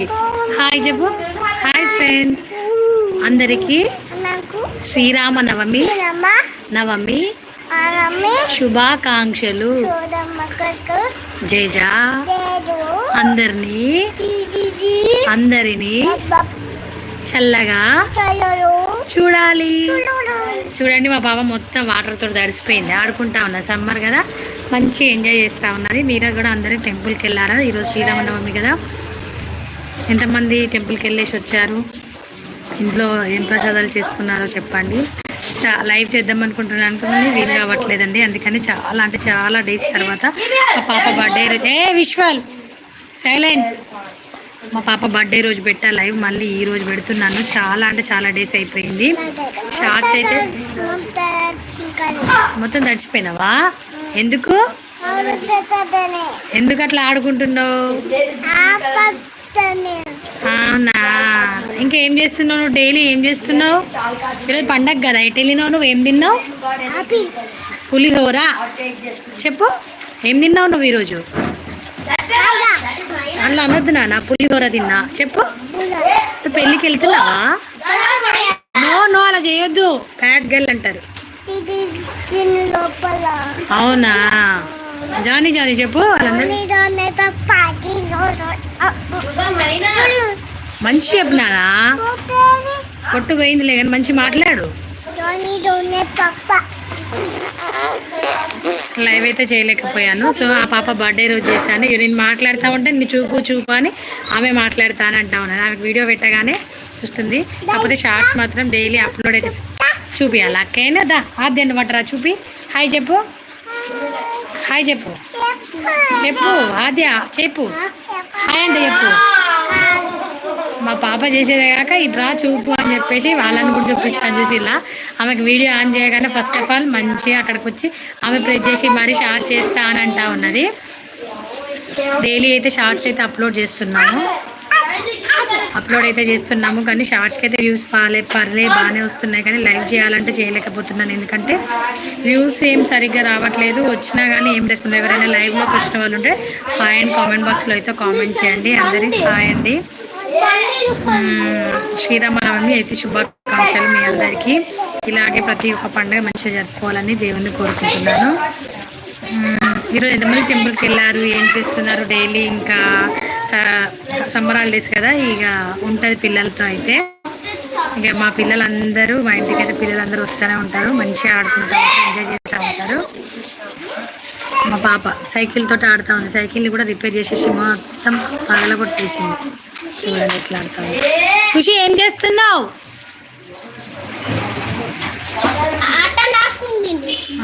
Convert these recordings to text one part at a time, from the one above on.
Hi జబ్బు hi friends అందరికీ శ్రీరామ నవమి నవమి శుభాకాంక్షలు. జయజా జేజా అందరినీ అందరినీ చల్లగా చూడాలి. చూడండి మా బాబా మొత్తం వాటర్ తోటి తడిసిపోయింది. ఆడుకుంటా ఉన్నా సమ్మర్ కదా. మంచి ఎంజాయ్ చేస్తూ ఉన్నది. మీరు కూడా అందరూ టెంపుల్కి వెళ్ళారా? ఈరోజు శ్రీరామనవమి కదా. ఎంతమంది టెంపుల్కి వెళ్ళేసి వచ్చారు? ఇంట్లో ఏం ప్రసాదాలు చేసుకున్నారో చెప్పండి. చా లైవ్ చేద్దాం అనుకుంటున్నాను అనుకున్నాను వీలు కావట్లేదండి. అందుకని చాలా అంటే చాలా డేస్ తర్వాత మా పాప బర్త్డే రోజు ఏ విశ్వాల్! సైలెంట్! మా పాప బర్త్డే రోజు పెట్టా లైవ్ మళ్ళీ ఈ రోజు పెడుతున్నాను. చాలా అంటే చాలా డేస్ అయిపోయింది. షార్ట్స్ అయితే మొత్తం తడిచిపోయినావా? ఎందుకు? ఎందుకు అట్లా ఆడుకుంటున్నావు? అవునా? ఇంకేం చేస్తున్నావు నువ్వు డైలీ? ఏం చేస్తున్నావు? ఈరోజు పండగ కదా ఎటు వెళ్ళినావు నువ్వు? ఏం తిన్నావు? పులిహోర? చెప్పు. ఏం తిన్నావు నువ్వు ఈరోజు? అట్లా అనొద్దు నా పులిహోర తిన్నా. చెప్పు. నువ్వు పెళ్ళికి వెళ్తున్నావా? నో నో అలా చేయొద్దు. ఫ్యాట్ గర్ల్ అంటారు. అవునా? జానీ జానీ చెప్పు మంచి చెప్పినానా పొట్టు పోయిందిలే కానీ మంచి మాట్లాడు. లైవ్ అయితే చేయలేకపోయాను. సో ఆ పాప బర్త్డే రోజు చేశాను. నేను మాట్లాడుతూ ఉంటే నీ చూపు చూపు అని ఆమె మాట్లాడుతాను అంటా ఉన్నది. ఆమెకు వీడియో పెట్టగానే చూస్తుంది. కాకపోతే షార్ట్స్ మాత్రం డైలీ అప్లోడ్ అయితే చూపియాలి. అక్కైనా? దా ఆద్యాన్ని అనమాటరా చూపి. హాయ్ చెప్పు. హాయ్ చెప్పు. చెప్పు ఆద్య చెప్పు. అంటే చెప్పు? మా పాప చేసేదే కాక ఇట్రా చూపు అని చెప్పేసి వాళ్ళని కూడా చూపిస్తాను చూసి ఇలా ఆమెకు వీడియో ఆన్ చేయగానే ఫస్ట్ ఆఫ్ ఆల్ మంచిగా అక్కడికి వచ్చి ఆమె ప్రెస్ చేసి మరీ షార్ట్ చేస్తా అని అంటా ఉన్నది. డైలీ అయితే షార్ట్స్ అయితే అప్లోడ్ చేస్తున్నాము. అప్లోడ్ అయితే చేస్తున్నాము కానీ షార్ట్స్కి అయితే వ్యూస్ పాలే పర్లే బాగానే వస్తున్నాయి. కానీ లైవ్ చేయాలంటే చేయలేకపోతున్నాను. ఎందుకంటే వ్యూస్ ఏం సరిగ్గా రావట్లేదు. వచ్చినా కానీ ఏం రెస్పాండ్ ఎవరైనా లైవ్లోకి వచ్చిన వాళ్ళు ఉంటే హాయ్ అండ్ కామెంట్ బాక్స్లో అయితే కామెంట్ చేయండి. అందరికీ హాయ్ అండి. శ్రీరామనవమి అయితే శుభాకాంక్షలు మీ అందరికీ. ఇలాగే ప్రతి ఒక్క పండుగ మంచిగా జరుపుకోవాలని దేవుణ్ణి కోరుకుంటున్నాను. ఈరోజు ఎంతమంది టెంపుల్కి వెళ్ళారు? ఏం చేస్తున్నారు? డైలీ ఇంకా సమ్మర్ హాలిడేస్ కదా ఇక ఉంటుంది పిల్లలతో అయితే. ఇక మా పిల్లలందరూ మా ఇంటికి అయితే పిల్లలందరూ వస్తూనే ఉంటారు మంచిగా ఆడుకుంటూ ఉంటారు ఎంజాయ్ చేస్తూ ఉంటారు. మా పాప సైకిల్ తోటి ఆడుతూ ఉంది సైకిల్ని కూడా రిపేర్ చేసేసి మొత్తం పగలగొట్టేసింది చూడండి ఎట్లా ఆడుతా ఉంది. ఖుషి ఏం చేస్తున్నావు?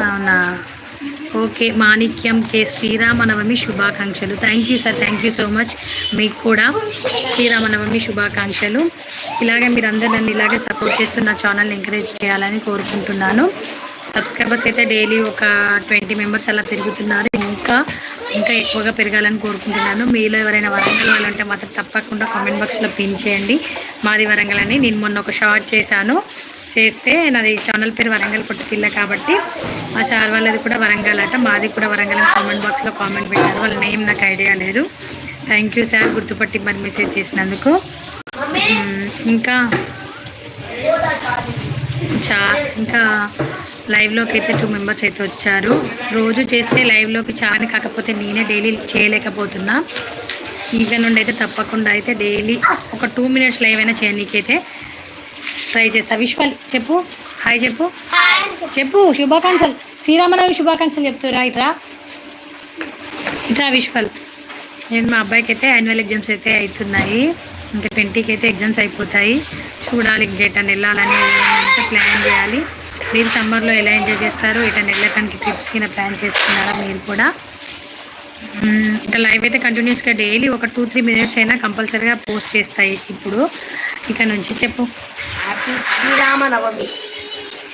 అవునా? ఓకే మాణిక్యం కే శ్రీరామనవమి శుభాకాంక్షలు. Thank you sir thank you so much మీకు కూడా శ్రీరామనవమి శుభాకాంక్షలు. ఇలాగే మీరు నన్ను ఇలాగే సపోర్ట్ చేస్తూ నా ఛానల్ని ఎంకరేజ్ చేయాలని కోరుకుంటున్నాను. సబ్స్క్రైబర్స్ అయితే డైలీ ఒక ట్వంటీ మెంబర్స్ అలా పెరుగుతున్నారు. ఇంకా ఇంకా ఎక్కువగా పెరగాలని కోరుకుంటున్నాను. మీలో ఎవరైనా వరంగల్ వాళ్ళు ఉంటే మాత్రం తప్పకుండా కామెంట్ బాక్స్లో పిన్ చేయండి. మాది వరంగల్ అని నేను మొన్న ఒక షార్ట్ చేశాను. చేస్తే నాది ఛానల్ పేరు వరంగల్ పొట్టిపిల్ల కాబట్టి మా సార్ వాళ్ళది కూడా వరంగల్ అట. మాది కూడా వరంగల్ కామెంట్ బాక్స్లో కామెంట్ పెట్టారు. వాళ్ళ నేమ్ నాకు ఐడియా లేదు. థ్యాంక్ యూ సార్ గుర్తుపట్టి మరి మెసేజ్ చేసినందుకు. ఇంకా చా ఇంకా లైవ్లోకి అయితే టూ మెంబర్స్ అయితే వచ్చారు. రోజు చేస్తే లైవ్లోకి చాలా కాకపోతే నేనే డైలీ చేయలేకపోతున్నా. ఇక నుండి అయితే తప్పకుండా అయితే డైలీ ఒక టూ మినిట్స్ లైవ్ అయినా చేయనీకైతే ట్రై చేస్తా. విశ్వల్ చెప్పు. హాయ్ చెప్పు. చెప్పు శుభాకాంక్షలు. శ్రీరామనవమి శుభాకాంక్షలు చెప్తురా ఇట్రా. ఇట్రా విశ్వల్ నేను మా అబ్బాయికి అయితే యాన్యువల్ ఎగ్జామ్స్ అయితే అవుతున్నాయి ఇంకా ట్వంటీకి అయితే ఎగ్జామ్స్ అయిపోతాయి. చూడాలి ఎటన్ వెళ్ళాలని అంటే ప్లాన్ చేయాలి. మీరు సమ్మర్లో ఎలా ఎంజాయ్ చేస్తారు ఎటన్ వెళ్ళటానికి ట్రిప్స్ కింద ప్లాన్ చేసుకున్నారా మీరు కూడా. ఇంకా లైవ్ అయితే కంటిన్యూస్గా డైలీ ఒక టూ త్రీ మినిట్స్ అయినా కంపల్సరీగా పోస్ట్ చేస్తాయి ఇప్పుడు. ఇక నుంచి చెప్పు. హ్యాపీ శ్రీరామనవమి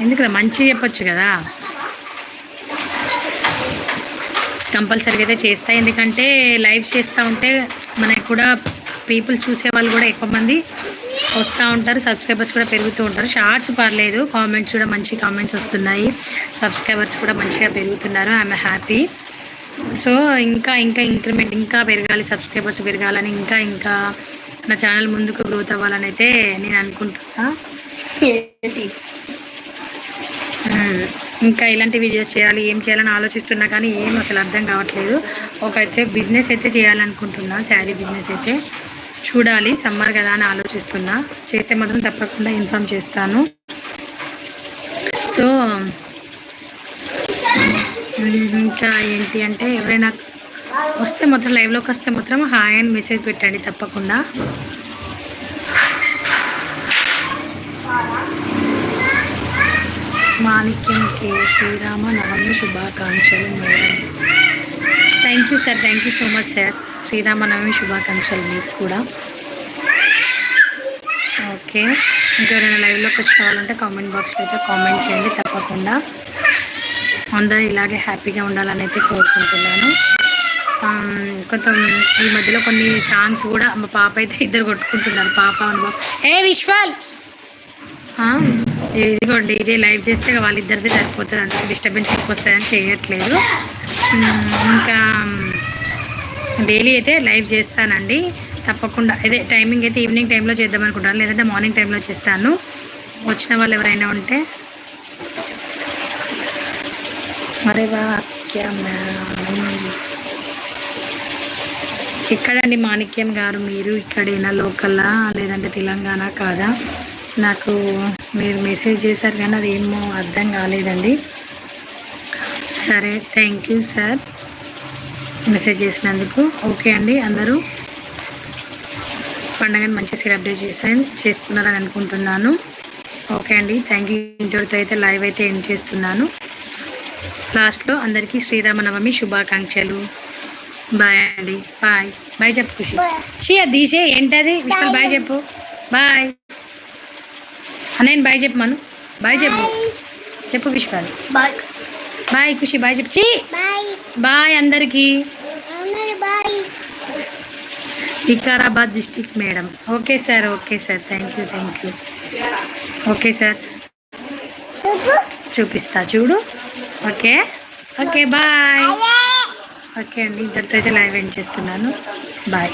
ఎందుకు మంచి చెప్పొచ్చు కదా? కంపల్సరీగా అయితే చేస్తాయి ఎందుకంటే లైవ్ చేస్తూ ఉంటే మనకి కూడా పీపుల్ చూసే వాళ్ళు కూడా ఎక్కువ మంది వస్తూ ఉంటారు సబ్స్క్రైబర్స్ కూడా పెరుగుతూ ఉంటారు. షార్ట్స్ పర్లేదు కామెంట్స్ కూడా మంచి కామెంట్స్ వస్తున్నాయి. సబ్స్క్రైబర్స్ కూడా మంచిగా పెరుగుతున్నారు ఐఎమ్ హ్యాపీ సో ఇంకా ఇంకా ఇంక్రిమెంట్ ఇంకా పెరగాలి సబ్స్క్రైబర్స్ పెరగాలని ఇంకా ఇంకా నా ఛానల్ ముందుకు గ్రోత్ అవ్వాలని అయితే నేను అనుకుంటున్నా. ఇంకా ఇలాంటి వీడియోస్ చేయాలి ఏం చేయాలని ఆలోచిస్తున్నా కానీ ఏం అసలు అర్థం కావట్లేదు. ఒకైతే బిజినెస్ అయితే చేయాలనుకుంటున్నా శారీ బిజినెస్ అయితే. చూడాలి సమ్మర్ కదా అని ఆలోచిస్తున్నా. చేస్తే మాత్రం తప్పకుండా ఇన్ఫామ్ చేస్తాను. సో ఇంకా ఏంటి అంటే ఎవరైనా వస్తే మాత్రం లైవ్లోకి వస్తే మాత్రం హాయ్ అని మెసేజ్ పెట్టండి తప్పకుండా. మాణిక్యం కే శ్రీరామ నవమి శుభాకాంక్షలు madam. Thank you sir thank you so much sir Srirama Navami శుభాకాంక్షలు మీకు కూడా. ఓకే. ఇంకెవరైనా లైవ్లోకి వచ్చి కావాలంటే కామెంట్ బాక్స్లో అయితే కామెంట్ చేయండి తప్పకుండా. అందరూ ఇలాగే హ్యాపీగా ఉండాలని అయితే కోరుకుంటున్నాను. కొంత ఈ మధ్యలో కొన్ని సాంగ్స్ కూడా మా పాప అయితే ఇద్దరు కొట్టుకుంటున్నారు. పాప అనుభవం హే ఏ విశ్వాల్! ఇదిగోండి ఇదే లైవ్ చేస్తే వాళ్ళిద్దరిది సరిపోతుంది. అందుకే డిస్టర్బెన్స్ ఎక్కువ వస్తాయని చేయట్లేదు. ఇంకా డైలీ అయితే లైవ్ చేస్తానండి. తప్పకుండా. అదే టైమింగ్ అయితే ఈవినింగ్ టైంలో చేద్దాం అనుకుంటాను. లేదంటే మార్నింగ్ టైంలో చేస్తాను. వచ్చిన వాళ్ళు ఎవరైనా ఉంటే. అరే వాక్యం ఎక్కడండి మాణిక్యం గారు? మీరు ఇక్కడైనా లోకల్లా లేదంటే తెలంగాణ కాదా? నాకు మీరు మెసేజ్ చేశారు కానీ అది ఏమో అర్థం కాలేదండి. సరే థ్యాంక్ యూ సార్ మెసేజ్ చేసినందుకు. ఓకే అండి అందరూ పండగని మంచి సెలబ్రేట్ చేసా చేసుకున్నారని అనుకుంటున్నాను. ఓకే అండి థ్యాంక్ యూ. ఇంతటితో అయితే లైవ్ అయితే ఎండ్ చేస్తున్నాను. లాస్ట్లో అందరికీ శ్రీరామనవమి శుభాకాంక్షలు. బాయ్ అండి. బాయ్. బాయ్ చెప్పు ఖుషి. షీ అది తీసే ఏంటది? విశాల్ బాయ్ చెప్పు. బాయ్. అన్నయ్య బాయ్ చెప్పు మను. బాయ్ చెప్పు. చెప్పు Vishwal bye. Bye. Khushi bye చెప్పు. చీ బాయ్. బాయ్ అందరికీ. Vikarabad district madam. Okay sir okay sir. Thank you thank you. Okay sir. చూపు. చూపిస్తా చూడు. ఓకే? Okay bye. ఓకే అండి ఇద్దరితో అయితే లైవ్ ఎండ్ చేస్తున్నాను. బాయ్